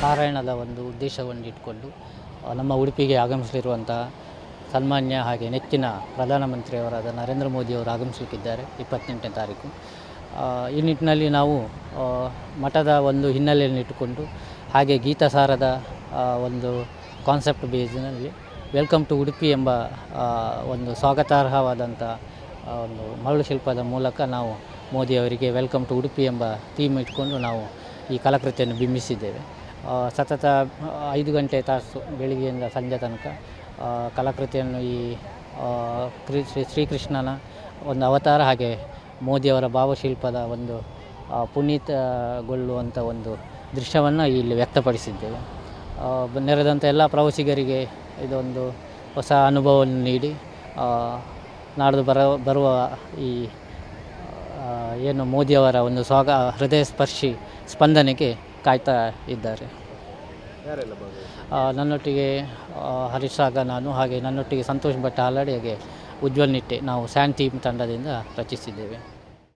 ಪಾರಾಯಣದ ಒಂದು ಉದ್ದೇಶವನ್ನು ಇಟ್ಕೊಂಡು ನಮ್ಮ ಉಡುಪಿಗೆ ಆಗಮಿಸಲಿರುವಂತಹ ಸನ್ಮಾನ್ಯ ಹಾಗೆ ನೆಚ್ಚಿನ ಪ್ರಧಾನಮಂತ್ರಿಯವರಾದ ನರೇಂದ್ರ ಮೋದಿಯವರು ಆಗಮಿಸಲಿಕ್ಕಿದ್ದಾರೆ ಇಪ್ಪತ್ತೆಂಟನೇ ತಾರೀಕು. ಈ ನಿಟ್ಟಿನಲ್ಲಿ ನಾವು ಮಠದ ಒಂದು ಹಿನ್ನೆಲೆಯನ್ನು ಇಟ್ಟುಕೊಂಡು ಹಾಗೆ ಗೀತಸಾರದ ಒಂದು ಕಾನ್ಸೆಪ್ಟ್ ಬೇಸ್ನಲ್ಲಿ ವೆಲ್ಕಮ್ ಟು ಉಡುಪಿ ಎಂಬ ಒಂದು ಸ್ವಾಗತಾರ್ಹವಾದಂಥ ಒಂದು ಮರಳು ಶಿಲ್ಪದ ಮೂಲಕ ನಾವು ಮೋದಿಯವರಿಗೆ ವೆಲ್ಕಮ್ ಟು ಉಡುಪಿ ಎಂಬ ಥೀಮ್ ಇಟ್ಕೊಂಡು ನಾವು ಈ ಕಲಾಕೃತಿಯನ್ನು ಬಿಂಬಿಸಿದ್ದೇವೆ. ಸತತ ಐದು ಗಂಟೆ ತಾಸು ಬೆಳಿಗ್ಗೆಯಿಂದ ಸಂಜೆ ತನಕ ಕಲಾಕೃತಿಯನ್ನು ಈ ಶ್ರೀ, ಶ್ರೀಕೃಷ್ಣನ ಒಂದು ಅವತಾರ ಹಾಗೆ ಮೋದಿಯವರ ಭಾವಶಿಲ್ಪದ ಒಂದು ಪುನೀತಗೊಳ್ಳುವಂಥ ಒಂದು ದೃಶ್ಯವನ್ನು ಇಲ್ಲಿ ವ್ಯಕ್ತಪಡಿಸಿದ್ದೇವೆ. ನೆರೆದಂಥ ಎಲ್ಲ ಪ್ರವಾಸಿಗರಿಗೆ ಇದೊಂದು ಹೊಸ ಅನುಭವವನ್ನು ನೀಡಿ ನಾಡ್ದು ಬರ, ಬರುವ ಈ ಏನು ಮೋದಿಯವರ ಒಂದು ಸ್ವಾಗ ಹೃದಯ ಸ್ಪರ್ಶಿ ಸ್ಪಂದನೆಗೆ ಕಾಯ್ತಾ ಇದ್ದಾರೆ. ಯಾರೆಲ್ಲ ಭಾಗವಹಿಸಿ ನನ್ನೊಟ್ಟಿಗೆ ಹರೀಶಾಗ ನಾನು ಹಾಗೆ ನನ್ನೊಟ್ಟಿಗೆ ಸಂತೋಷ್ ಭಟ್ ಹಾಲಾಡಿ ಹಾಗೆ ಉಜ್ವಲ್ ನಿಟ್ಟೆ ನಾವು ಸ್ಯಾನ್ ಟೀಮ್ ತಂಡದಿಂದ ರಚಿಸಿದ್ದೇವೆ.